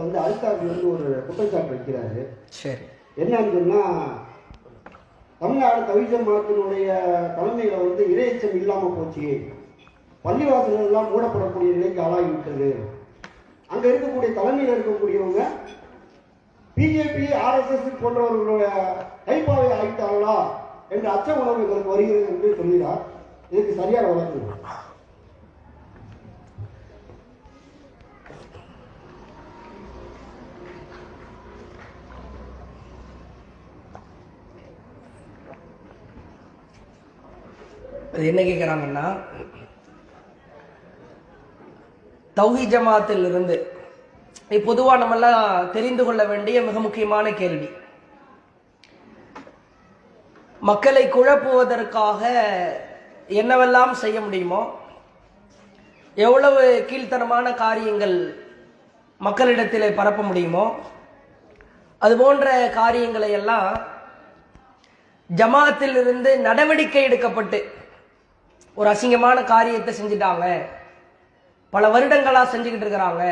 வந்து அல்தாஃபி வந்து ஒரு குற்றச்சாட்டு வைக்கிறாரு. சரி. என்னன்னு சொன்னா தமிழ்நாடு தவிஜம் மதத்தினுடைய தலைமையில வந்து இரையச்சம் இல்லாம போச்சு. பள்ளிவாசல்கள் எல்லாம் மூடப்படக்கூடிய நிலைக்கு ஆளாகிவிட்டது. அங்க இருக்கக்கூடிய தலைமையில் இருக்கக்கூடியவங்க பிஜேபி ஆர்எஸ்எஸ் போன்றவர்களுடைய கைப்பாவை ஆகிட்டார்களா என்ற அச்ச உணர்வு எங்களுக்கு வருகிறது என்று சொல்கிறார். இதுக்கு சரியான வழக்கு. அது என்ன கேட்குறாங்கன்னா தௌஹி ஜமாத்தில் இருந்து பொதுவாக நம்மெல்லாம் தெரிந்து கொள்ள வேண்டிய மிக முக்கியமான கேள்வி. மக்களை குழப்புவதற்காக என்னவெல்லாம் செய்ய முடியுமோ எவ்வளவு கீழ்த்தனமான காரியங்கள் மக்களிடத்தில் பரப்ப முடியுமோ அது போன்ற காரியங்களை எல்லாம் ஜமாத்திலிருந்து நடவடிக்கை எடுக்கப்பட்டு ஒரு அசிங்கமான காரியத்தை செஞ்சுட்டாங்க. பல வருடங்களாக செஞ்சுக்கிட்டு இருக்கிறாங்க.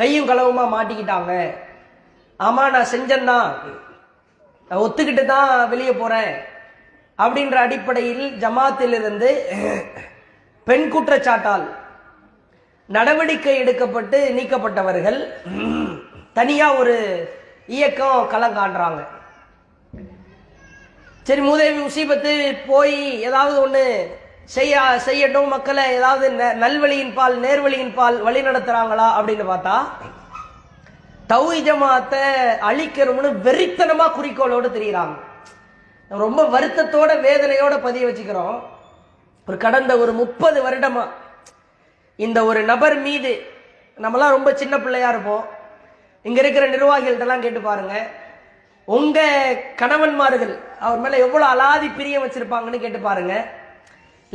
கையும் களவுமா மாட்டிக்கிட்டாங்க. ஆமா நான் செஞ்சேன்னா நான் ஒத்துக்கிட்டு தான் வெளியே போறேன் அப்படின்ற அடிப்படையில் ஜமாத்திலிருந்து பெண் குற்றச்சாட்டால் நடவடிக்கை எடுக்கப்பட்டு நீக்கப்பட்டவர்கள் தனியா ஒரு இயக்கம் களம் காண்றாங்க. சரி மூதேவி முசீபத்து போய் ஏதாவது ஒன்று செய்ய செய்யட்டும் மக்களை ஏதாவது ந- நல்வழியின் பால் நேர்வழியின் பால் வழி நடத்துறாங்களா அப்படின்னு பார்த்தா தௌஹி ஜமாத்தை அழிக்கணும்னு வெறித்தனமாக குறிக்கோளோடு தெரிகிறாங்க ரொம்ப வருத்தத்தோட வேதனையோட பதிய வச்சுக்கிறோம். ஒரு கடந்த ஒரு முப்பது வருடமா இந்த ஒரு நபர் மீது நம்மலாம் ரொம்ப சின்ன பிள்ளையா இருப்போம். இங்க இருக்கிற நிர்வாகிகள்ட்டெல்லாம் கேட்டு பாருங்க. உங்க கணவன்மார்கள் அவர் மேல எவ்வளவு அலாதி பிரியம் வச்சிருப்பாங்கன்னு கேட்டு பாருங்க.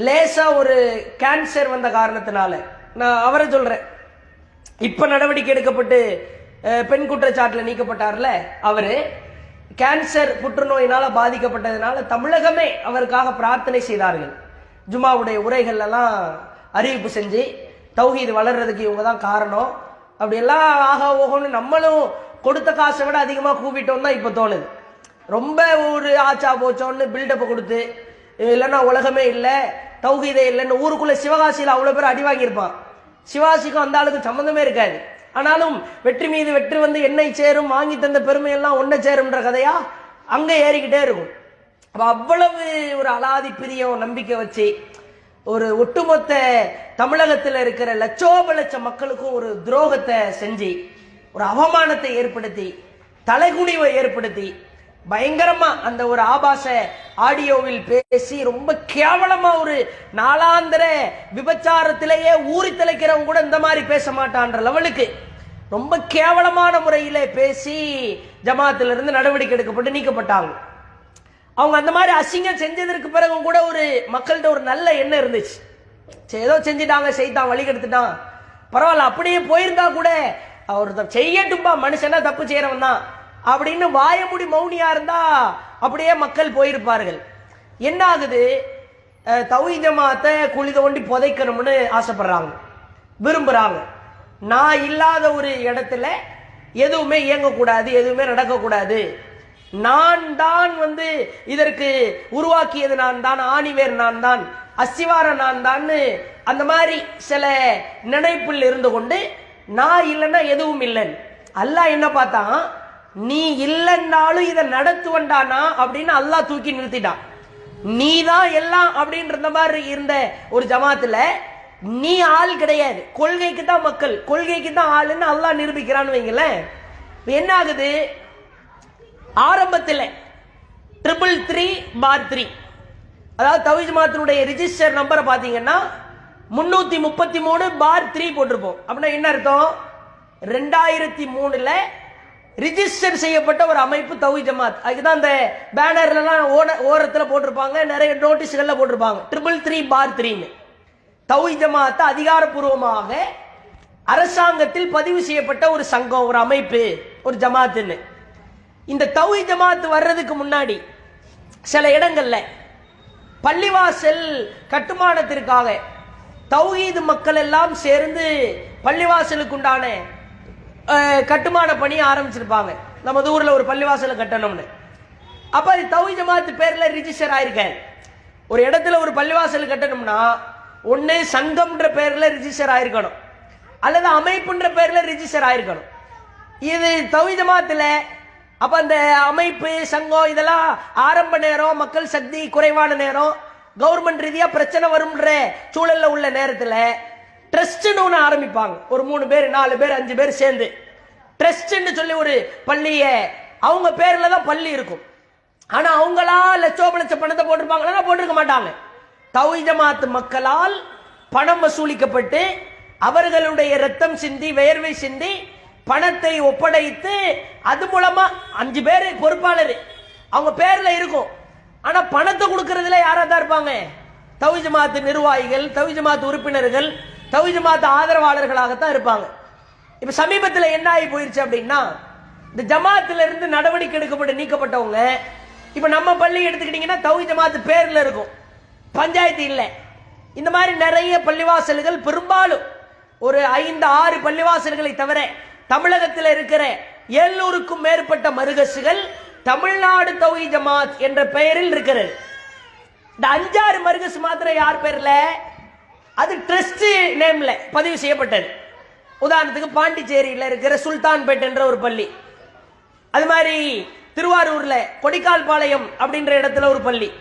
லேசா ஒரு கேன்சர் வந்த காரணத்தினால நான் அவரை சொல்றேன். இப்ப நடவடிக்கை எடுக்கப்பட்டு பெண் குற்றச்சாட்டுல நீக்கப்பட்டார்ல அவரு கேன்சர் புற்றுநோயினால பாதிக்கப்பட்டதுனால தமிழகமே அவருக்காக பிரார்த்தனை செய்தார்கள். ஜுமாவுடைய உரைகள் எல்லாம் அறிவிப்பு செஞ்சு தௌஹீது வளர்றதுக்கு இவங்க தான் காரணம். அப்படி எல்லாம் ஆகா ஓகோன்னு நம்மளும் கொடுத்த காசை விட அதிகமாக கூப்பிட்டோம் தான் இப்போ தோணுது. ரொம்ப ஒரு ஆச்சா போச்சோன்னு பில்டப்பை கொடுத்து இல்லைன்னா உலகமே இல்லை தௌஹீதே இல்லைன்னு ஊருக்குள்ளே சிவகாசியில் அவ்வளோ பேர் அடி வாங்கியிருப்பான். சிவாசிக்கும் அந்த ஆளுக்கு சம்மந்தமே இருக்காது. ஆனாலும் வெற்றி மீது வெற்றி வந்து என்னை சேரும் வாங்கி தந்த பெருமையெல்லாம் ஒன்றை சேரும்ன்ற கதையா அங்கே ஏறிக்கிட்டே இருக்கும். அப்போ அவ்வளவு ஒரு அலாதி பிரியம் நம்பிக்கை வச்சு ஒரு ஒட்டுமொத்த தமிழகத்தில் இருக்கிற லட்சோப லட்ச மக்களுக்கும் ஒரு துரோகத்தை செஞ்சு ஒரு அவமானத்தை ஏற்படுத்தி தலைகுனிவை ஏற்படுத்தி பயங்கரமா அந்த ஒரு ஆபாச ஆடியோவில் பேசி ரொம்ப கேவலமா ஒரு நாளாந்திர விபச்சாரத்திலேயே ஊறி தலைக்கிறவங்க கூட இந்த மாதிரி பேச மாட்டான்ற லெவலுக்கு ரொம்ப கேவலமான முறையில பேசி ஜமாத்திலிருந்து நடவடிக்கை எடுக்கப்பட்டு நீக்கப்பட்டாங்க. அவங்க அந்த மாதிரி அசிங்கம் செஞ்சதற்கு பிறகு கூட ஒரு மக்கள்கிட்ட ஒரு நல்ல எண்ணம் இருந்துச்சு. சரி ஏதோ செஞ்சுட்டாங்க செய்தான் வழி கெடுத்துட்டான். பரவாயில்ல அப்படியே போயிருந்தா கூட அவர் த- செய்யட்டும்பா மனுஷனா தப்பு செய்யறவன் தான். அப்படின்னு வாயமுடி மௌனியா இருந்தா அப்படியே மக்கள் போயிருப்பார்கள். என்ன ஆகுது தவி ஜமாத்தை குழி தோண்டி புதைக்கணும்னு ஆசைப்படுறாங்க. விரும்புறாங்க. நான் இல்லாத ஒரு இடத்துல எதுவுமே இயங்கக்கூடாது எதுவுமே நடக்கக்கூடாது. நான் தான் வந்து இதற்கு உருவாக்கியது நான் தான் ஆணிவேர் நான் தான் அஸ்திவார நான் தான் அந்த மாதிரி சில நினைப்பில் இருந்து கொண்டு நான் இல்லைன்னா எதுவும் இல்லைன்னு. அல்லாஹ் என்ன பார்த்தான்? நீ இல்லைன்னாலும் இதை நடத்துவண்டானா அப்படின்னு அல்லாஹ் தூக்கி நிறுத்திட்டான். நீ தான் எல்லாம் அப்படின்ற மாதிரி இருந்த ஒரு ஜமாத்துல நீ ஆள் கிடையாது. கொள்கைக்கு தான் மக்கள். கொள்கைக்கு தான் ஆளுன்னு அல்லாஹ் நிரூபிக்கிறான்னு வைங்களேன். என்ன ஆகுது? ஆரம்பத்தில் ட்ரிபிள் த்ரீ பார் த்ரீ அதாவது தவிஜ் மாத்தினுடைய ரிஜிஸ்டர் நம்பரை பார்த்தீங்கன்னா முன்னூத்தி முப்பத்தி மூணு பார் த்ரீ போட்டிருப்போம். அப்படின்னா என்ன அர்த்தம்? ரெண்டாயிரத்தி மூணுல ரிஜிஸ்டர் செய்யப்பட்ட ஒரு அமைப்பு தௌஹி ஜமாத். அதுக்குதான் அந்த பேனர்லாம் ஓட ஓரத்தில் போட்டிருப்பாங்க. நிறைய நோட்டீஸ்கள்ல போட்டிருப்பாங்க. ட்ரிபிள் த்ரீ பார் த்ரீன்னு தௌஹி ஜமாத் அதிகாரப்பூர்வமாக அரசாங்கத்தில் பதிவு செய்யப்பட்ட ஒரு சங்கம் ஒரு அமைப்பு ஒரு ஜமாத்துன்னு. இந்த தௌஹி ஜமாத் வர்றதுக்கு முன்னாடி சில இடங்கள்ல பள்ளிவாசல் கட்டுமானத்திற்காக தௌஹீது மக்கள் எல்லாம் சேர்ந்து பள்ளிவாசலுக்கு உண்டான கட்டுமான பணி ஆரம்பிச்சிருப்பாங்க. நம்ம ஊர்ல ஒரு பள்ளிவாசலை கட்டணும்னு. அப்ப அது தௌஹி ஜமாத் பேர்ல ரிஜிஸ்டர் ஆயிருக்காரு ஒரு இடத்துல ஒரு பள்ளிவாசல் கட்டணும்னா ஒண்ணு சங்கம்ன்ற பேர்ல ரிஜிஸ்டர் ஆயிருக்கணும். அல்லது அமைப்புன்ற பேர்ல ரிஜிஸ்டர் ஆயிருக்கணும். இது தௌஹி ஜமாத்துல அப்ப அந்த அமைப்பு சங்கம் இதெல்லாம் ஆரம்ப நேரம் மக்கள் சக்தி குறைவான நேரம் கவர்மெண்ட் ரீதியா பிரச்சனை வரும்ன்ற சூழல்ல உள்ள நேரத்துல ட்ரஸ்ட்னு ஒன்று ஆரம்பிப்பாங்க. ஒரு மூணு பேர் நாலு பேர் அஞ்சு பேர் சேர்ந்து. ட்ரஸ்ட்னு சொல்லி ஒரு பள்ளியை அவங்க பேர்ல தான் பள்ளி இருக்கும். ஆனா அவங்களா லட்சோப லட்ச பணத்தை போட்டிருப்பாங்களா? போட்டிருக்க மாட்டாங்க. தௌஹி ஜமாத்து மக்களால் பணம் வசூலிக்கப்பட்டு அவர்களுடைய ரத்தம் சிந்தி வேர்வை சிந்தி பணத்தை ஒப்படைத்து அது மூலமா அஞ்சு பேர் பொறுப்பாளர். அவங்க பேர்ல இருக்கும். ஆனா பணத்தை கொடுக்கறதுல யாரா தான் இருப்பாங்க? தௌஹி ஜமாத் நிர்வாகிகள் தௌஹி உறுப்பினர்கள் தௌஹி ஜமாத் ஆதரவாளர்களாகத்தான் இருப்பாங்க. இப்ப சமீபத்தில் என்ன ஆகி போயிருச்சு அப்படின்னா இந்த ஜமாத்துல இருந்து நடவடிக்கை எடுக்கப்பட்டு நீக்கப்பட்டவங்க இப்ப நம்ம பள்ளி எடுத்துக்கிட்டீங்கன்னா தௌஹி ஜமாத் பேர்ல இருக்கும். பஞ்சாயத்து இல்லை. இந்த மாதிரி நிறைய பள்ளிவாசல்கள் பெரும்பாலும் ஒரு ஐந்து ஆறு பள்ளிவாசல்களை தவிர தமிழகத்தில் இருக்கிற எழுநூறுக்கும் மேற்பட்ட மருகசுகள் தமிழ்நாடு தௌஹி ஜமாத் என்ற பெயரில் இருக்கிறது. இந்த அஞ்சாறு மருகஸ் மாத்திரம் யார் பேர்ல? அது ட்ரஸ்ட் நேம்ல பதிவு செய்யப்பட்டது. உதாரணத்துக்கு பாண்டிச்சேரியில் இருக்கிற சுல்தான்பேட் என்ற ஒரு பள்ளி. அது மாதிரி திருவாரூர்ல கொடிக்கால் பாளையம் அப்படின்ற இடத்துல ஒரு பள்ளி.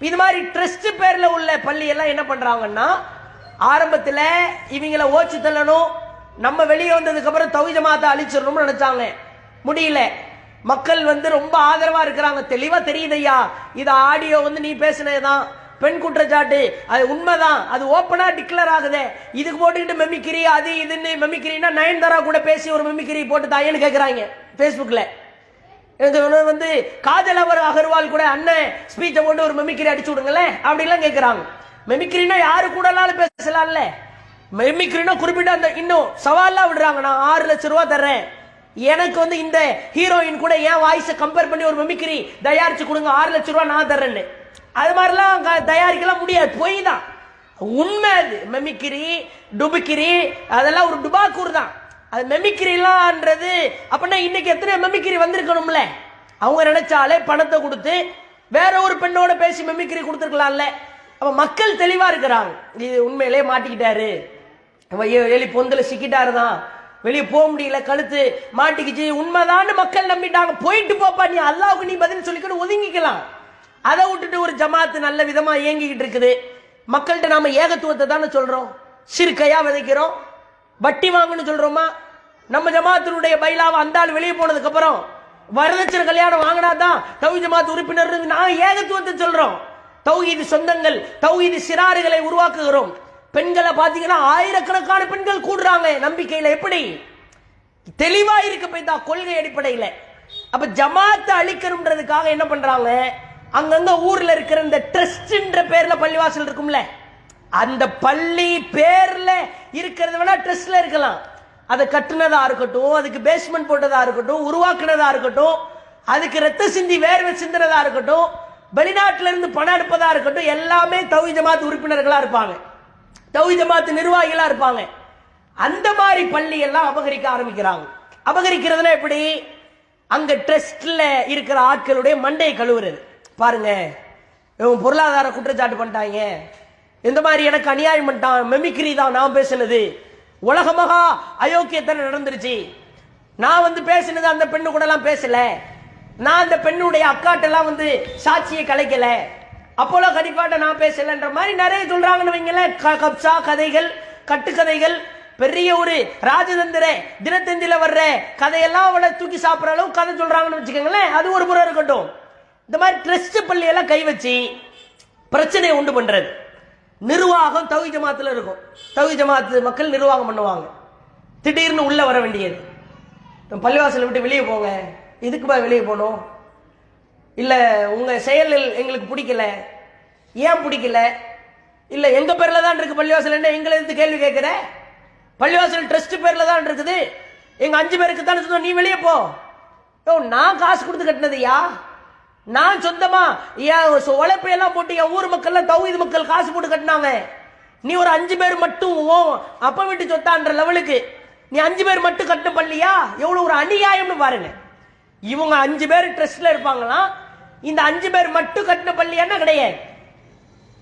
இது மாதிரி ட்ரஸ்ட் பேர்ல உள்ள பள்ளி எல்லாம் என்ன பண்றாங்கன்னா ஆரம்பத்துல இவங்களை ஓச்சு தள்ளணும் நம்ம வெளியே வந்ததுக்கு அப்புறம் தௌஹி அழிச்சிடணும்னு நினைச்சாங்க. முடியல. மக்கள் வந்து ரொம்ப ஆதரவா இருக்கிறாங்க. தெளிவா தெரியுது ஐயா இது ஆடியோ வந்து நீ பேசினதுதான். பெண் குற்றச்சாட்டு. அது உண்மைதான். அது ஓப்பனா டிக்ளேர் ஆகுதே. இதுக்கு போட்டுக்கிட்டு மெமிக்கிரி அது இதுன்னு மெமிக்கிரின்னா நயன்தாரா கூட பேசி ஒரு மெமிக்கிரி போட்டு தாயேன்னு கேட்குறாங்க ஃபேஸ்புக்கில் எனக்கு வந்து காதல் அவர் அகர்வால் கூட அண்ணன் ஸ்பீச்சை போட்டு ஒரு மெமிக்கிரி அடிச்சு விடுங்களேன் அப்படிலாம் கேட்குறாங்க மெமிக்கிரினா யாரு கூடனாலும் பேசலாம்ல. மெமிக்கிரினா குறிப்பிட்ட அந்த இன்னும் சவால்லாம் விடுறாங்க. நான் ஆறு லட்சம் ரூபா தர்றேன். எனக்கு வந்து இந்த ஹீரோயின் கூட என் வாய்ஸை கம்பேர் பண்ணி ஒரு மெமிக்கிரி தயாரிச்சு கொடுங்க ஆறு லட்ச ரூபா நான் தர்றேன்னு. அது மாதிரிலாம் தயாரிக்கலாம் முடியாது பொய் தான். உண்மை அது. மெமிக்கிரி டுபுக்கிரி அதெல்லாம் ஒரு டுபாக்கூர் தான். அது மெமிக்கிரிலாம்ன்றது அப்படின்னா இன்னைக்கு எத்தனை மெமிக்கிரி வந்திருக்கணும்ல? அவங்க நினைச்சாலே பணத்தை கொடுத்து வேற ஒரு பெண்ணோட பேசி மெமிக்கிரி கொடுத்துருக்கலாம்ல. அப்போ மக்கள் தெளிவாக இருக்கிறாங்க. இது உண்மையிலே மாட்டிக்கிட்டாரு. எலி பொந்தில் சிக்கிட்டாரு தான் வெளியே போக முடியல கழுத்து மாட்டிக்கிச்சு. உண்மைதான்னு மக்கள் நம்பிட்டாங்க. போயிட்டு போப்பா நீ அல்லாவுக்கு நீ பதில் சொல்லிக்கிட்டு ஒதுங்கிக்கலாம். அதை விட்டுட்டு ஒரு ஜமாத்து நல்ல விதமா இயங்கிக்கிட்டு இருக்குது. மக்கள்கிட்ட நாம ஏகத்துவத்தை தானே சொல்றோம். சிறுக்கையா விதைக்கிறோம். வட்டி வாங்கன்னு சொல்றோமா? நம்ம ஜமாத்தினுடைய பைலாவை அந்த ஆள் வெளியே போனதுக்கு அப்புறம் வரதட்சணை கல்யாணம் வாங்கினா தான் தௌஹி ஜமாத் உறுப்பினர் நான் ஏகத்துவத்தை சொல்றோம். தௌஹீது சொந்தங்கள் தௌஹீது சிறாறுகளை உருவாக்குகிறோம். பெண்களை பார்த்தீங்கன்னா ஆயிரக்கணக்கான பெண்கள் கூடுறாங்க. நம்பிக்கையில் எப்படி? தெளிவா இருக்கு போய்தா கொள்கை அடிப்படையில். அப்ப ஜமாத்தை அழிக்கணும்ன்றதுக்காக என்ன பண்றாங்க? அங்கங்க ஊர்ல இருக்கிற இந்த ட்ரஸ்ட்ன்ற பேர்ல பள்ளிவாசல் இருக்கும்ல. அந்த பள்ளி பேர்ல இருக்கிறத வேணா ட்ரஸ்ட்ல இருக்கலாம். அதை கட்டுனதா இருக்கட்டும் அதுக்கு பேஸ்மெண்ட் போட்டதா இருக்கட்டும் உருவாக்குனதா இருக்கட்டும் அதுக்கு ரத்த சிந்தி வேர்வை சிந்தினதா இருக்கட்டும் வெளிநாட்டுல இருந்து பணம் அனுப்பதா இருக்கட்டும் எல்லாமே தௌஹி ஜமாத் உறுப்பினர்களா இருப்பாங்க. தௌஹி ஜமாத் நிர்வாகிகளா இருப்பாங்க. அந்த மாதிரி பள்ளி எல்லாம் அபகரிக்க ஆரம்பிக்கிறாங்க. அபகரிக்கிறதுனா எப்படி? அங்க ட்ரஸ்ட்ல இருக்கிற ஆட்களுடைய மண்டையை கழுவுறது. பாருங்க. இவன் பொருளாதார குற்றச்சாட்டு பண்ணிட்டாங்க. இந்த மாதிரி எனக்கு அநியாயம் பண்ணிட்டான். மெமிக்ரி தான் நான் பேசினது. உலகமகா அயோக்கியத்தனை நடந்துருச்சு. நான் வந்து பேசினது அந்த பெண்ணு கூட எல்லாம் பேசல. நான் அந்த பெண்ணுடைய அக்காட்டெல்லாம் வந்து சாட்சியை கலைக்கல. அப்போலோ கடிப்பாட்ட நான் பேசலன்ற மாதிரி நிறைய சொல்றாங்கன்னு வைங்களேன். க- கப்சா கதைகள் கட்டுக்கதைகள் பெரிய ஒரு ராஜதந்திர தினத்தந்தில வர்ற கதையெல்லாம் அவளை தூக்கி சாப்பிட்ற அளவுக்கு கதை சொல்றாங்கன்னு வச்சுக்கோங்களேன். அது ஒரு புறம் இருக்கட்டும். இந்த மாதிரி ட்ரஸ்ட் பள்ளியெல்லாம் கை வச்சு பிரச்சனையை உண்டு பண்றது. நிர்வாகம் தகுதி ஜமாத்தில் இருக்கும். தகுதி ஜமாத்து மக்கள் நிர்வாகம் பண்ணுவாங்க. திடீர்னு உள்ள வர வேண்டியது. பள்ளிவாசலை விட்டு வெளியே போங்க. இதுக்குப்பா வெளியே போகணும்? இல்லை உங்கள் செயலில் எங்களுக்கு பிடிக்கல. ஏன் பிடிக்கல? இல்ல எங்க பேர்ல தான் இருக்கு பள்ளிவாசல் என்ன எங்களை எதிர்த்து கேள்வி கேட்கிற? பள்ளிவாசல் ட்ரஸ்ட் பேர்ல தான் இருக்குது. எங்க அஞ்சு பேருக்கு தானே சொந்தம். நீ வெளியே போ. ஓ நான் காசு கொடுத்து கட்டினதுயா? நான் சொந்தமா? என் உழைப்பையெல்லாம் போட்டு என் ஊர் மக்கள்லாம் தௌஹீது மக்கள் காசு போட்டு கட்டினாங்க. நீ ஒரு அஞ்சு பேர் மட்டும் ஓ அப்ப வீட்டு சொத்தான்ற லெவலுக்கு நீ அஞ்சு பேர் மட்டும் கட்டின பள்ளியா? எவ்வளவு ஒரு அநியாயம்னு பாருங்க. இவங்க அஞ்சு பேர் ட்ரஸ்ட்ல இருப்பாங்களாம். இந்த அஞ்சு பேர் மட்டும் கட்டின பள்ளியான்னா கிடையாது?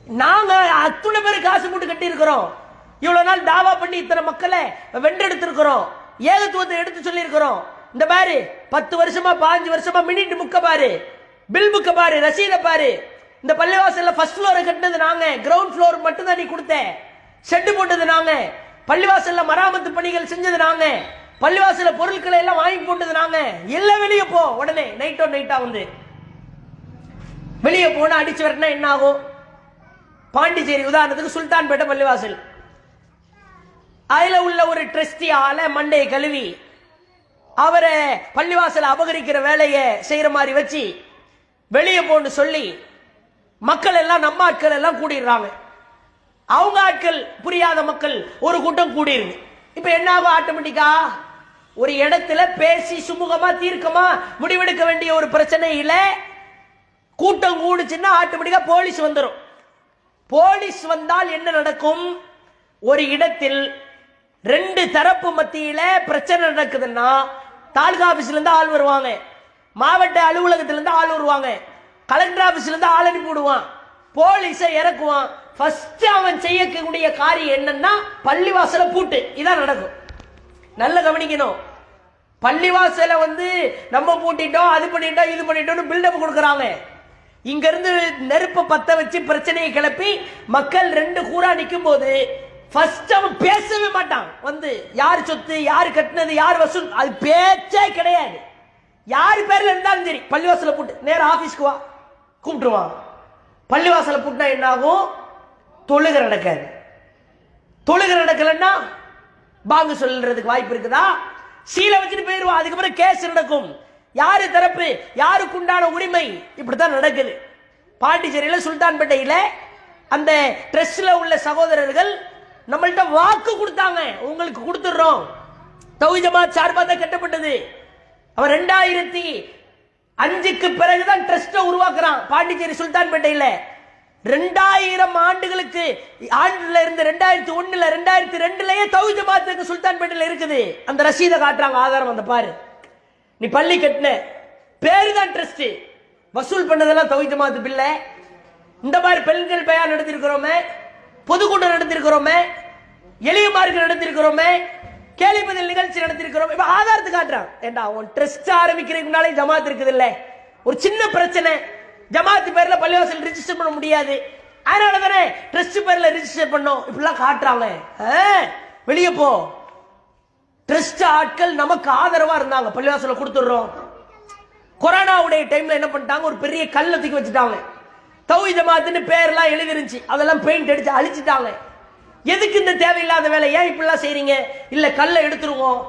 நாங்க அத்துணை பேர் காசு போட்டு கட்டி இருக்கிறோம் இவ்வளவு நாள் தாவா பண்ணி இத்தனை மக்களை வென்றெடுத்திருக்கிறோம். ஏகத்துவத்தை எடுத்து சொல்லி இருக்கிறோம் இந்த பாரு பத்து வருஷமா பாஞ்சு வருஷமா மினிட் முக்க பாரு. பில் புக்க பாரு ரசீத பாரு. இந்த பள்ளிவாசல்ல ஃபர்ஸ்ட் ஃப்ளோர் கட்டினது நாங்க. கிரவுண்ட் ஃப்ளோர் மட்டும் தான் நீ கொடுத்த. செட்டு போட்டது நாங்க. பள்ளிவாசல்ல மராமத்து பணிகள் செஞ்சது நாங்க. பள்ளிவாசல்ல பொருட்களை எல்லாம் வாங்கி போட்டது நாங்க. எல்லாம் வெளியே போ உடனே. நைட்டோ நைட்டா வந்து வெளியே போனா அடிச்சு வரனா என்ன ஆகும்? பாண்டிச்சேரி உதாரணத்துக்கு சுல்தான்பேட்டை பள்ளிவாசல். அதில் உள்ள ஒரு ட்ரஸ்டியால மண்டையை கழுவி அவரை பள்ளிவாசல் அபகரிக்கிற வேலையை செய்யற மாதிரி வச்சு வெளியே போன்னு சொல்லி மக்கள் எல்லாம் நம்ம ஆட்கள் எல்லாம் கூடிடுறாங்க. அவங்க ஆட்கள் புரியாத மக்கள் ஒரு கூட்டம் கூடிருது இப்ப என்ன ஆகும் ஆட்டோமேட்டிக்கா ஒரு இடத்துல பேசி சுமூகமா தீர்க்கமா முடிவெடுக்க வேண்டிய ஒரு பிரச்சனையில கூட்டம் கூடுச்சுன்னா ஆட்டோமேட்டிக்கா போலீஸ் வந்துடும் போலீஸ் வந்தால் என்ன நடக்கும்? ஒரு இடத்தில் ரெண்டு தரப்பு மத்தியில பிரச்சனை நடக்குதுன்னா தாலுகா ஆபீஸ்ல இருந்து ஆள் வருவாங்க. மாவட்ட அலுவலகத்துல இருந்து ஆள் வருவாங்க. கலெக்டர் ஆபீஸ்ல இருந்து ஆள் அனுப்பி விடுவான் போலீஸை இறக்குவான். ஃபர்ஸ்ட் அவன் செய்யக்கூடிய காரியம் என்னன்னா பள்ளிவாசல பூட்டு. இதான் நடக்கும். நல்ல கவனிக்கணும். பள்ளிவாசல வந்து நம்ம பூட்டிட்டோம் அது பண்ணிட்டோம் இது பண்ணிட்டோம்னு பில்டப் கொடுக்குறாங்க. இங்க இருந்து நெருப்ப பத்த வச்சு பிரச்சனையை கிளப்பி மக்கள் ரெண்டு கூறா நிற்கும் போது ஃபர்ஸ்ட் அவன் பேசவே மாட்டான். வந்து யார் சொத்து யார் கட்டினது யார் வசூல் அது பேச்சே கிடையாது. யார் பேர்ல இருந்தாலும் சரி பள்ளிவாசல போட்டு நேரம் ஆபீஸ்க்கு வா கூப்பிட்டுருவான் பள்ளிவாசல போட்டுனா என்ன ஆகும் தொழுகை நடக்காது. தொழுகை நடக்கலன்னா பாங்கு சொல்றதுக்கு வாய்ப்பு இருக்குதா? சீலை வச்சுட்டு போயிடுவான் அதுக்கப்புறம் கேஸ் நடக்கும். யாரு தரப்பு? யாருக்கு உண்டான உரிமை? இப்படித்தான் நடக்குது. பாண்டிச்சேரியில சுல்தான்பேட்டையில அந்த ட்ரெஸ்ல உள்ள சகோதரர்கள் நம்மள்ட்ட வாக்கு கொடுத்தாங்க. உங்களுக்கு கொடுத்துடுறோம். தௌஜமா சார்பாக தான் கட்டப்பட்டது. அவன் ரெண்டாயிரத்தி அஞ்சுக்கு பிறகுதான் ட்ரஸ்ட உருவாக்குறான் பாண்டிச்சேரி சுல்தான்பேட்டையில. ரெண்டாயிரம் ஆண்டுகளுக்கு ஆண்டுல இருந்து ரெண்டாயிரத்தி ஒண்ணுல ரெண்டாயிரத்தி ரெண்டுலயே தௌஹீத் ஜமாத்துக்கு சுல்தான்பேட்டையில இருக்குது. அந்த ரசீதை காட்டுறாங்க ஆதாரம் அந்த பாரு. நீ பள்ளி கட்டின. பேரு தான் ட்ரஸ்ட் வசூல் பண்ணதெல்லாம் தௌஹீத் ஜமாத்து பிள்ளை. இந்த மாதிரி பெண்கள் பெயர் நடத்திருக்கிறோமே பொதுக்கூட்டம் நடத்திருக்கிறோமே எளிய மார்க்கு நடத்திருக்கிறோமே கேள்வி பதில் நிகழ்ச்சி நடத்திருக்கிறோம் இப்ப ஆதாரத்தை காட்டுறான். ஏண்டா உன் ட்ரஸ்ட் ஆரம்பிக்கிறதுக்கு முன்னாலே ஜமாத் இருக்குது இல்ல ஒரு சின்ன பிரச்சனை. ஜமாத் பேர்ல பள்ளிவாசல் ரிஜிஸ்டர் பண்ண முடியாது. அதனால தானே ட்ரஸ்ட் பேர்ல ரிஜிஸ்டர் பண்ணோம். இப்படிலாம் காட்டுறாங்க ஆ, வெளியே போ. ட்ரஸ்ட் ஆட்கள் நமக்கு ஆதரவா இருந்தாங்க. பள்ளிவாசல கொடுத்துடுறோம். கொரோனாவுடைய டைம்ல என்ன பண்ணிட்டாங்க? ஒரு பெரிய கல்லை தூக்கி வச்சுட்டாங்க. தௌஹீத் ஜமாத்துன்னு பேர்லாம் எழுதிருந்துச்சு. அதெல்லாம் பெயிண்ட் அடிச்சு அழிச்சிட்டாங்க. எதுக்கு இந்த தேவையில்லாத வேலை? ஏன் இப்படிலாம் செய்றீங்க? இல்ல கல்லை எடுத்துருவோம்.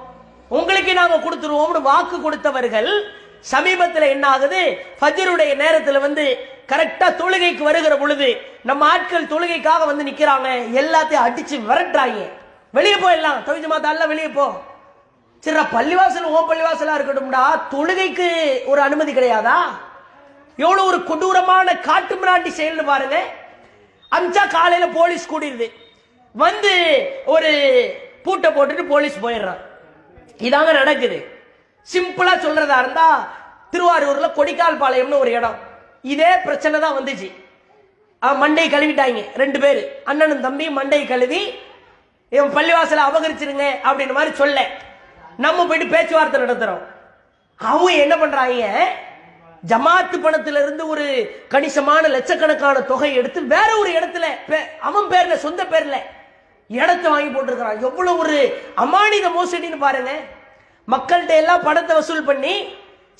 உங்களுக்கு நாங்க கொடுத்துருவோம்னு வாக்கு கொடுத்தவர்கள் சமீபத்தில் என்ன ஆகுது? ஃபஜருடைய நேரத்தில் வந்து கரெக்டா தொழுகைக்கு வருகிற பொழுது நம்ம ஆட்கள் தொழுகைக்காக வந்து நிக்கிறாங்க. எல்லாத்தையும் அடிச்சு விரட்டுறாங்க. வெளியே போயிடலாம் தௌஹீத் மாத்தாலாம் வெளியே போ. சரிடா பள்ளிவாசல் ஓ பள்ளிவாசலா இருக்கட்டும்டா. தொழுகைக்கு ஒரு அனுமதி கிடையாதா? எவ்வளவு ஒரு கொடூரமான காட்டு மிராண்டி செயல்னு பாருங்க. அமிச்சா காலையில போலீஸ் கூடிடுது வந்து ஒரு பூட்டை போட்டுட்டு போலீஸ் போயிடுறான். இதாங்க நடக்குது. சிம்பிளா சொல்றதா இருந்தா திருவாரூர்ல கொடிக்கால் பாளையம்னு ஒரு இடம். இதே பிரச்சனை தான் வந்துச்சு. மண்டையை மண்டை கழுவிட்டாங்க ரெண்டு பேர். அண்ணனும் தம்பி மண்டை கழுவி இவன் பள்ளிவாசலை அபகரிச்சிருங்க அப்படின்னு மாதிரி சொல்ல. நம்ம போயிட்டு பேச்சுவார்த்தை நடத்துறோம். அவங்க என்ன பண்றாங்க ஜமாத்து பணத்துல இருந்து ஒரு கணிசமான லட்சக்கணக்கான தொகை எடுத்து வேற ஒரு இடத்துல பே- அவன் பேர்ல சொந்த பேர்ல இடத்தை வாங்கி போட்டிருக்கிறான். எவ்வளவு ஒரு அமானித மோசடின்னு பாருங்க மக்கள்கிட்ட எல்லாம் பணத்தை வசூல் பண்ணி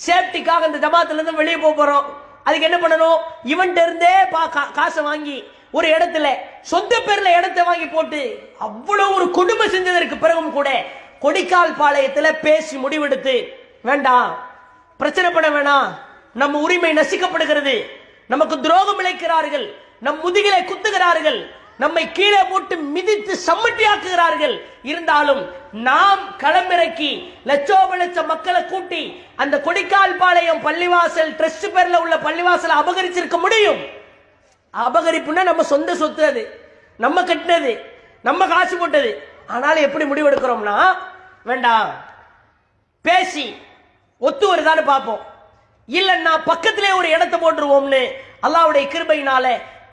சேஃப்டிக்காக இந்த ஜமாத்துல இருந்து வெளியே போக போறோம். அதுக்கு என்ன பண்ணணும்? இவன்ட்ட இருந்தே பா- கா- காசை வாங்கி ஒரு இடத்துல சொந்த பேர்ல இடத்தை வாங்கி போட்டு அவ்வளவு ஒரு கொடுமை செஞ்சதற்கு பிறகும் கூட கொடிக்கால் பாளையத்தில் பேசி முடிவெடுத்து வேண்டாம் பிரச்சனை பண்ண வேணாம் நம்ம உரிமை நசிக்கப்படுகிறது. நமக்கு துரோகம் இழைக்கிறார்கள் நம் முதுகிலை குத்துகிறார்கள் நம்மை கீழே போட்டு மிதித்து சம்மட்டியாக்குகிறார்கள். இருந்தாலும் நாம் களமிறக்கி லட்சோப லட்சம் மக்களை கூட்டி அந்த கொடிக்கால் பாளையம் பள்ளிவாசல் ட்ரஸ்ட் பேர்ல உள்ள பள்ளிவாசலை அபகரிச்சிருக்க முடியும்? அபகரிப்புன்னா நம்ம சொந்த சொத்து அது. நம்ம கட்டினது நம்ம காசு போட்டது. ஆனாலும் எப்படி முடிவெடுக்கிறோம்னா வேண்டாம். பேசி ஒத்து வருதான்னு பார்ப்போம். இல்லைன்னா பக்கத்திலே ஒரு இடத்த போட்டுருவோம்னு அல்லாவுடைய கிருபையினால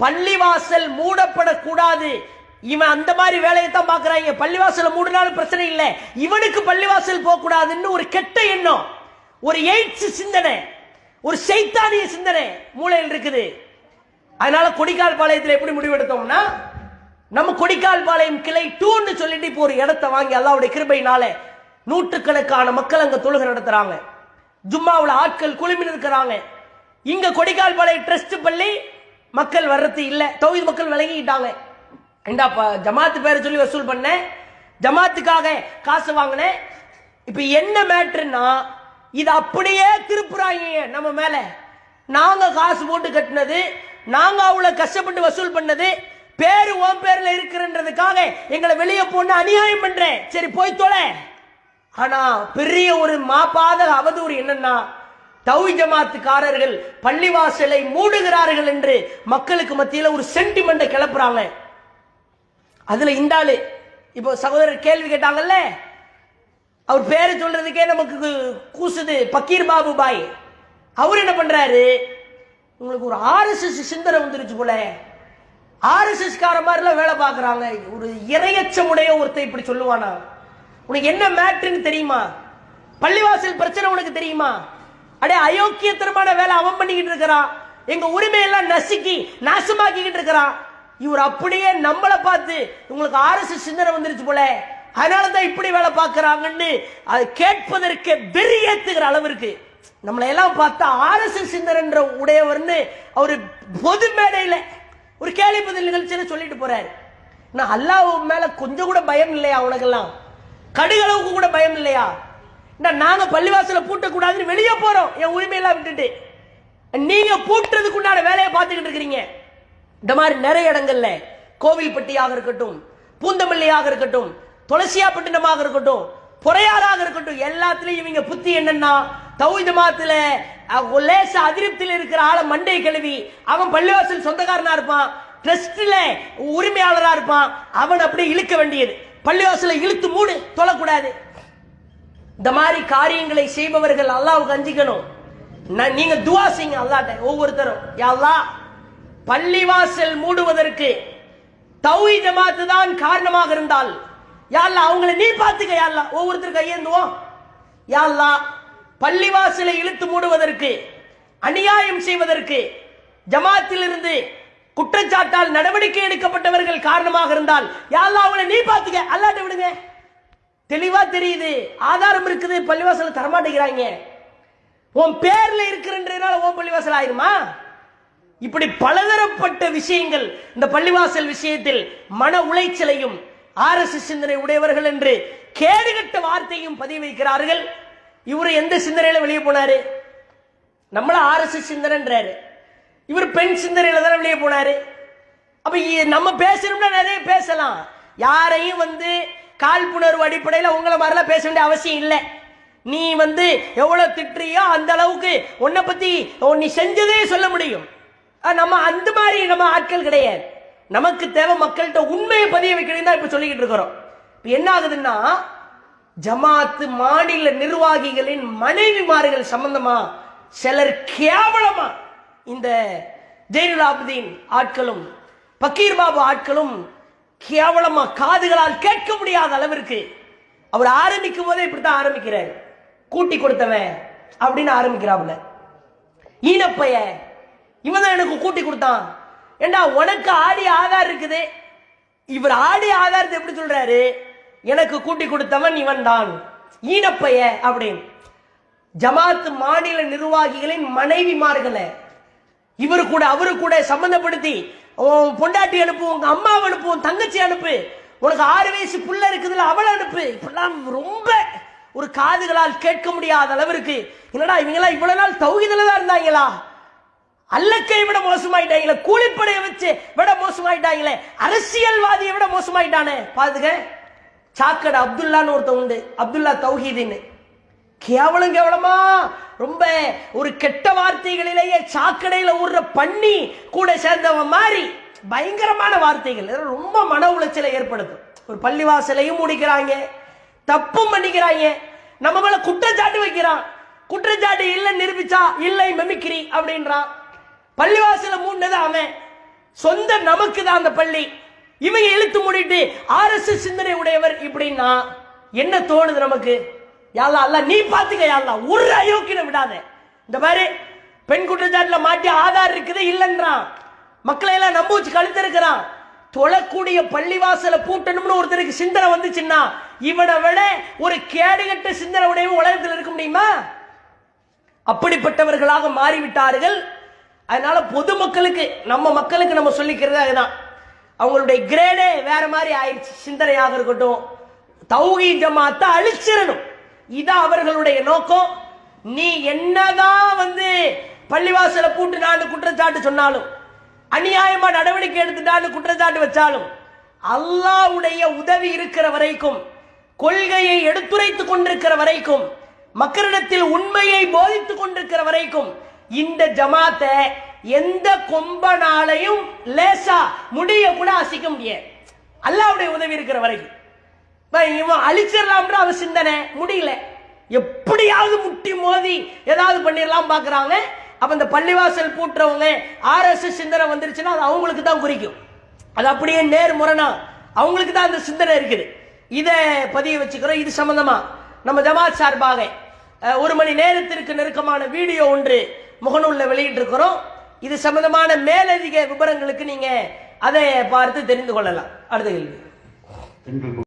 பள்ளிவாசல் மூடப்படக்கூடாது. இவன் அந்த மாதிரி வேலையை தான் பார்க்குறாங்க. பள்ளிவாசலை மூடினாலும் பிரச்சனை இல்லை. இவனுக்கு பள்ளிவாசல் போகக்கூடாதுன்னு ஒரு கெட்ட எண்ணம். ஒரு எய்ட்ஸ் சிந்தனை. ஒரு சைத்தானிய சிந்தனை மூளையில் இருக்குது. அதனால கொடிக்கால் பாளையத்தில் எப்படி முடிவெடுத்தோம்னா நம்ம கொடிக்கால் பாளையம் கிளை டூன்னு சொல்லிட்டு இப்போ ஒரு இடத்த வாங்கி அல்லாவுடைய கிருபையினால நூற்றுக்கணக்கான மக்கள் அங்க தொழுகை நடத்துறாங்க. ஜும்மாவில் ஆட்கள் குழுமி இருக்கிறாங்க. இங்க கொடிக்கால் பாளையம் ட்ரஸ்ட் பள்ளி மக்கள் வர்றது இல்லை. தொகுதி மக்கள் விளங்கிக்கிட்டாங்க ஏண்டாப்பா ஜமாத்து பேரை சொல்லி வசூல் பண்ணேன் ஜமாத்துக்காக காசு வாங்கினேன் இப்ப என்ன மேட்ருன்னா இது அப்படியே திருப்புறாங்க நம்ம மேல. நாங்க காசு போட்டு கட்டினது நாங்க அவ்வளவு கஷ்டப்பட்டு வசூல் பண்ணது பேரு உன் பேர்ல இருக்கிறன்றதுக்காக எங்களை வெளியே போன அநியாயம் பண்றேன் சரி போய் தொலை. ஆனா பெரிய ஒரு மாப்பாத அவதூறு என்னன்னா தவி ஜமாத்துக்காரர்கள் பள்ளிவாசலை மூடுகிறார்கள் என்று மக்களுக்கு மத்தியில் ஒரு சென்டிமெண்ட்டை கிளப்புறாங்க. அதுல இந்த ஆளு இப்போ சகோதரர் கேள்வி கேட்டாங்கல்ல? அவர் பேரை சொல்றதுக்கே நமக்கு கூசுது பக்கீர் பாபு பாய். அவர் என்ன பண்றாரு? உங்களுக்கு ஒரு ஆர்எஸ்எஸ் சிந்தனை வந்துருச்சு போல. ஆர்எஸ்எஸ் கார மாதிரிலாம் வேலை பார்க்குறாங்க. ஒரு இரையச்சமுடைய ஒருத்தர் இப்படி சொல்லுவானா? உனக்கு என்ன மேட்ருன்னு தெரியுமா? பள்ளிவாசல் பிரச்சனை உனக்கு தெரியுமா? அடே அயோக்கியத்தனமான வேலை அவன் பண்ணிக்கிட்டு இருக்கிறான். எங்க உரிமையெல்லாம் நசுக்கி நாசமாக்கிக்கிட்டு இருக்கிறான். இவர் அப்படியே நம்மளை பார்த்து உங்களுக்கு ஆர்எஸ்எஸ் சிந்தனை வந்துருச்சு போல. அதனால தான் இப்படி வேலை பார்க்குறாங்கன்னு அது கேட்பதற்கு வெறி ஏத்துக்கிற அளவிற்கு. நம்மளை எல்லாம் பார்த்தா ஆர்எஸ்எஸ் சிந்தனைன்ற உடையவர்னு அவர் பொது மேடையில் ஒரு கேள்வி பதில் நிகழ்ச்சியில சொல்லிட்டு போறாரு. நான் அல்லாஹ் மேல கொஞ்சம் கூட பயம் இல்லையா உனக்கெல்லாம்? கடுகளவுக்கு கூட பயம் இல்லையா? நான் நாங்க பள்ளிவாசல பூட்டக்கூடாதுன்னு வெளியே போறோம். என் உரிமையெல்லாம் விட்டுட்டு. நீங்க பூட்டுறதுக்கு உண்டான வேலையை பார்த்துக்கிட்டு இருக்கிறீங்க. இந்த மாதிரி நிறைய இடங்கள்ல கோவில்பட்டியாக இருக்கட்டும் பூந்தமல்லியாக இருக்கட்டும் துளசியாப்பட்டினமாக இருக்கட்டும் பொறையாறாக இருக்கட்டும். எல்லாத்துலயும் இவங்க புத்தி என்னன்னா தௌஹீத் மாத்துல லேச அதிருப்தியில் இருக்கிற ஆளை மண்டை கழுவி அவன் பள்ளிவாசல் சொந்தக்காரனா இருப்பான். ட்ரஸ்ட்ல உரிமையாளரா இருப்பான். அவன் அப்படியே இழுக்க வேண்டியது. பள்ளிவாசலை இழுத்து மூடு தொழக்கூடாது. இந்த மாதிரி காரியங்களை செய்பவர்கள் அல்லாவுக்கு அஞ்சிக்கணும். நீங்க துவா செய்யுங்க அல்லாட்ட ஒவ்வொருத்தரும். யா பள்ளிவாசல் மூடுவதற்கு தௌஹி ஜமாத்து தான் காரணமாக இருந்தால் யாழ்லா அவங்கள நீ பார்த்துக்க யாழ்லா ஒவ்வொருத்தர் கையேந்துவோம். யாழ்லா பள்ளிவாசலை இழுத்து மூடுவதற்கு அநியாயம் செய்வதற்கு ஜமாத்திலிருந்து குற்றச்சாட்டால் நடவடிக்கை எடுக்கப்பட்டவர்கள் காரணமாக இருந்தால் யாழ்லா அவங்கள நீ பார்த்துக்க அல்லாட்ட விடுங்க. தெளிவா தெரியுது. ஆதாரம் இருக்குது பள்ளிவாசல தரமாட்டேங்கிறாங்க உன் பேர்ல இருக்கிறன்றதுனால உன் பள்ளிவாசல் ஆயிருமா? இப்படி பலதரப்பட்ட விஷயங்கள் இந்த பள்ளிவாசல் விஷயத்தில் மன உளைச்சலையும் ஆர்எஸ்எஸ் சிந்தனை உடையவர்கள் என்று கேடுகட்ட வார்த்தையும் பதிவு வைக்கிறார்கள். இவர் எந்த சிந்தனையில வெளியே போனாரு? நம்மள ஆர்எஸ்எஸ் சிந்தனைன்றாரு. இவர் பெண் சிந்தனையில தானே வெளியே போனாரு. அப்ப நம்ம பேசணும்னா நிறைய பேசலாம். யாரையும் வந்து காழ்ப்புணர்வு அடிப்படையில் உங்களை மாதிரிலாம் பேச வேண்டிய அவசியம் இல்லை. நீ வந்து எவ்வளவு திட்டுறியோ அந்த அளவுக்கு உன்னை பத்தி நீ செஞ்சதே சொல்ல முடியும். ஆ, நம்ம அந்த மாதிரி நம்ம ஆட்கள் கிடையாது. நமக்கு தேவை மக்கள்கிட்ட உண்மையை பதிய வைக்கணும் தான் இப்ப சொல்லிக்கிட்டு இருக்கிறோம். இப்ப என்ன ஆகுதுன்னா ஜமாத்து மாநில நிர்வாகிகளின் மனைவிமார்கள் சம்பந்தமா சிலர் கேவலமா இந்த ஜெயினுல் ஆட்களும் பக்கீர் பாபு ஆட்களும் கேவலமா காதுகளால் கேட்க முடியாத அளவிற்கு அவர் ஆரம்பிக்கும் போதே இப்படித்தான் ஆரம்பிக்கிறார். கூட்டி கொடுத்தவன் அப்படின்னு ஆரம்பிக்கிறாப்புல. ஈனப்பைய இவன் தான் எனக்கு கூட்டி கொடுத்தான். ஏண்டா உனக்கு ஆடி ஆதார் இருக்குது? இவர் ஆடி ஆதாரத்தை எப்படி சொல்றாரு? எனக்கு கூட்டி கொடுத்தவன் இவன் தான் ஈனப்பைய அப்படின்னு. ஜமாத் மாநில நிர்வாகிகளின் மனைவிமார்களை இவரு கூட அவரு கூட சம்பந்தப்படுத்தி பொண்டாட்டி அனுப்பு உங்க அம்மாவை அனுப்பு உன் தங்கச்சி அனுப்பு. உனக்கு ஆறு வயசு புள்ள இருக்குதுல அவளை அனுப்பு. இப்பெல்லாம் ரொம்ப ஒரு காதுகளால் கேட்க முடியாத அளவிற்கு என்னடா இவங்கெல்லாம் இவ்வளவு நாள் தௌகிதில தான் இருந்தாங்களா? அல்லக்கை விட மோசமாயிட்டாங்களே கூலிப்படையை வச்சு விட மோசமாயிட்டாங்களே அரசியல்வாதியை விட மோசமாயிட்டானே. பாத்துக்க சாக்கடை அப்துல்லான்னு ஒருத்தன் உண்டு அப்துல்லா தௌஹீதுன்னு. கேவலம் கேவலமா ரொம்ப ஒரு கெட்ட வார்த்தைகளிலேயே சாக்கடையில ஊர்ற பண்ணி கூட சேர்ந்தவன் மாதிரி பயங்கரமான வார்த்தைகள். ரொம்ப மன உளைச்சலை ஏற்படுத்தும் ஒரு பள்ளிவாசலையும் முடிக்கிறாங்க தப்பும் பண்ணிக்கிறாங்க. நம்ம மேல குற்றச்சாட்டு வைக்கிறான். குற்றச்சாட்டு இல்லை நிரூபிச்சா இல்லை மெமிக்கிரி அப்படின்றான். பள்ளிவாசல மூண்டது அவன். சொந்த நமக்கு தான் அந்த பள்ளி. இவங்க இழுத்து மூடிட்டு ஆர்எஸ்எஸ் சிந்தனை உடையவர் இப்படின்னா என்ன தோணுது நமக்கு? யாழ்லா அல்ல நீ பாத்துக்க யாழ்லா ஒரு அயோக்கியம் விடாத. இந்த மாதிரி பெண் குற்றச்சாட்டுல மாட்டி ஆதார் இருக்குது இல்லைன்றான். மக்களை எல்லாம் நம்ப வச்சு கழுத்து இருக்கிறான். தொழக்கூடிய பள்ளிவாசல பூட்டணும்னு ஒருத்தருக்கு சிந்தனை வந்துச்சுன்னா இவனை விட ஒரு கேடுகட்ட சிந்தனை உடையவும் உலகத்தில் இருக்க முடியுமா? அப்படிப்பட்டவர்களாக மாறிவிட்டார்கள். அதனால பொதுமக்களுக்கு நம்ம மக்களுக்கு நம்ம சொல்லிக்கிறது அதுதான். அவங்களுடைய கிரேடே வேற மாதிரி ஆயிடுச்சு. சிந்தனையாக இருக்கட்டும். தௌகி ஜமாத்தை அழிச்சிடணும். இதான் அவர்களுடைய நோக்கம். நீ என்னதான் வந்து பள்ளிவாசல பூட்டு நான் குற்றச்சாட்டு சொன்னாலும் அநியாயமா நடவடிக்கை எடுத்துட்டான்னு குற்றச்சாட்டு வச்சாலும் அல்லாவுடைய உதவி இருக்கிற வரைக்கும் கொள்கையை எடுத்துரைத்துக் கொண்டிருக்கிற வரைக்கும் மக்களிடத்தில் உண்மையை போதித்துக் கொண்டிருக்கிற வரைக்கும் இந்த ஜமாத்தை எந்த கொம்பனாலையும் லேசா முடிய கூட அசைக்க முடியாது. அல்லாஹ்வுடைய உதவி இருக்கிற வரைக்கும். இவன் அழிச்சிடலாம்ன்ற அவன் சிந்தனை முடியல. எப்படியாவது முட்டி மோதி ஏதாவது பண்ணிடலாம் பாக்குறாங்க. அப்ப இந்த பள்ளிவாசல் பூட்டுறவங்க ஆர்எஸ்எஸ் சிந்தனை வந்துருச்சுன்னா அது அவங்களுக்கு தான் குறிக்கும். அது அப்படியே நேர் முரணா அவங்களுக்கு தான் அந்த சிந்தனை இருக்குது. இதை பதிய வச்சுக்கிறோம். இது சம்பந்தமா நம்ம ஜமாத் சார்பாக ஒரு மணி நேரத்திற்கு நெருக்கமான வீடியோ ஒன்று முகநூல்ல வெளியிட்டு இருக்கிறோம் இது சம்பந்தமான மேலதிக விவரங்களுக்கு நீங்க அதை பார்த்து தெரிந்து கொள்ளலாம். அடுத்த கேள்வி.